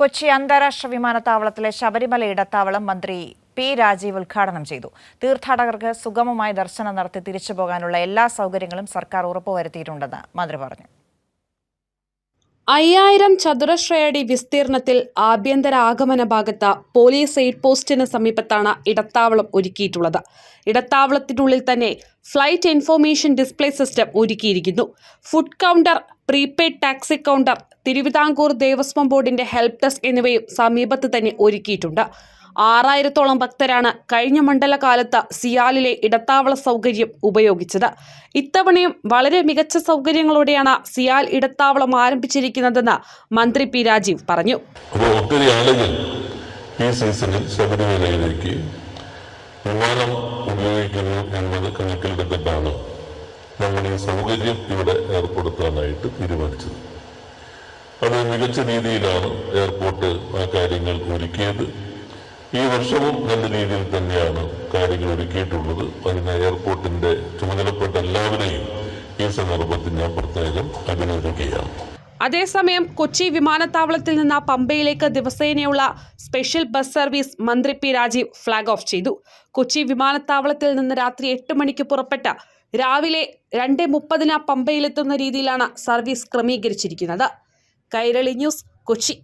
കൊച്ചി അന്താരാഷ്ട്ര വിമാനത്താവളത്തിലെ ശബരിമല ഇടത്താവളം മന്ത്രി പി രാജീവ് ഉദ്ഘാടനം ചെയ്തു. തീർത്ഥാടകർക്ക് സുഗമമായ ദർശനം നടത്തി തിരിച്ചു പോകാനുള്ള എല്ലാ സൗകര്യങ്ങളും സർക്കാർ ഉറപ്പുവരുത്തിയിട്ടുണ്ടെന്ന് മന്ത്രി പറഞ്ഞു. അയ്യായിരം ചതുരശ്രയടി വിസ്തീർണത്തിൽ ആഭ്യന്തര ആഗമന ഭാഗത്ത് പോലീസ് എയ്ഡ് പോസ്റ്റിന് സമീപത്താണ് ഇടത്താവളം ഒരുക്കിയിട്ടുള്ളത്. ഇടത്താവളത്തിനുള്ളിൽ തന്നെ ഫ്ലൈറ്റ് ഇൻഫോർമേഷൻ ഡിസ്പ്ലേ സിസ്റ്റം ഒരുക്കിയിരിക്കുന്നു. Food counter prepaid taxi counter Thiruvithamkoor Devaswom ബോർഡിന്റെ ഹെൽപ് ഡെസ്ക് എന്നിവയും സമീപത്ത് തന്നെ ഒരുക്കിയിട്ടുണ്ട്. ആറായിരത്തോളം ഭക്തരാണ് കഴിഞ്ഞ മണ്ഡലകാലത്ത് സിയാലിലെ ഇടത്താവള സൗകര്യം ഉപയോഗിച്ചത്. ഇത്തവണയും വളരെ മികച്ച സൗകര്യങ്ങളോടെയാണ് സിയാൽ ഇടത്താവളം ആരംഭിച്ചിരിക്കുന്നതെന്ന് മന്ത്രി പി രാജീവ് പറഞ്ഞു. ഒത്തിരി ഈ സീസണിൽ ശബരിമലയിലേക്ക് വിമാനം ഉപയോഗിക്കുന്നു എന്നത് കണക്കിലെടുത്തിട്ടാണ് നമ്മൾ ഈ സൗകര്യം ഇവിടെ ഏർപ്പെടുത്താനായിട്ട് തീരുമാനിച്ചത്. അത് മികച്ച രീതിയിലാണ് എയർപോർട്ട് ആ കാര്യങ്ങൾ ഒരുക്കിയത്. ഈ വർഷവും നല്ല രീതിയിൽ തന്നെയാണ് കാര്യങ്ങൾ ഒരുക്കിയിട്ടുള്ളത്. അതിന് എയർപോർട്ടിന്റെ ചുമതലപ്പെട്ട എല്ലാവരെയും ഈ സന്ദർഭത്തിൽ ഞാൻ പ്രത്യേകം അഭിനന്ദിക്കുകയാണ്. അതേസമയം കൊച്ചി വിമാനത്താവളത്തിൽ നിന്ന് പമ്പയിലേക്ക് ദിവസേനയുള്ള സ്പെഷ്യൽ ബസ് സർവീസ് മന്ത്രി പി രാജീവ് ഫ്ളാഗ് ഓഫ് ചെയ്തു. കൊച്ചി വിമാനത്താവളത്തിൽ നിന്ന് രാത്രി എട്ട് മണിക്ക് പുറപ്പെട്ട രാവിലെ രണ്ട് മുപ്പതിന് പമ്പയിലെത്തുന്ന രീതിയിലാണ് സർവീസ് ക്രമീകരിച്ചിരിക്കുന്നത്. കൈരളി ന്യൂസ് കൊച്ചി.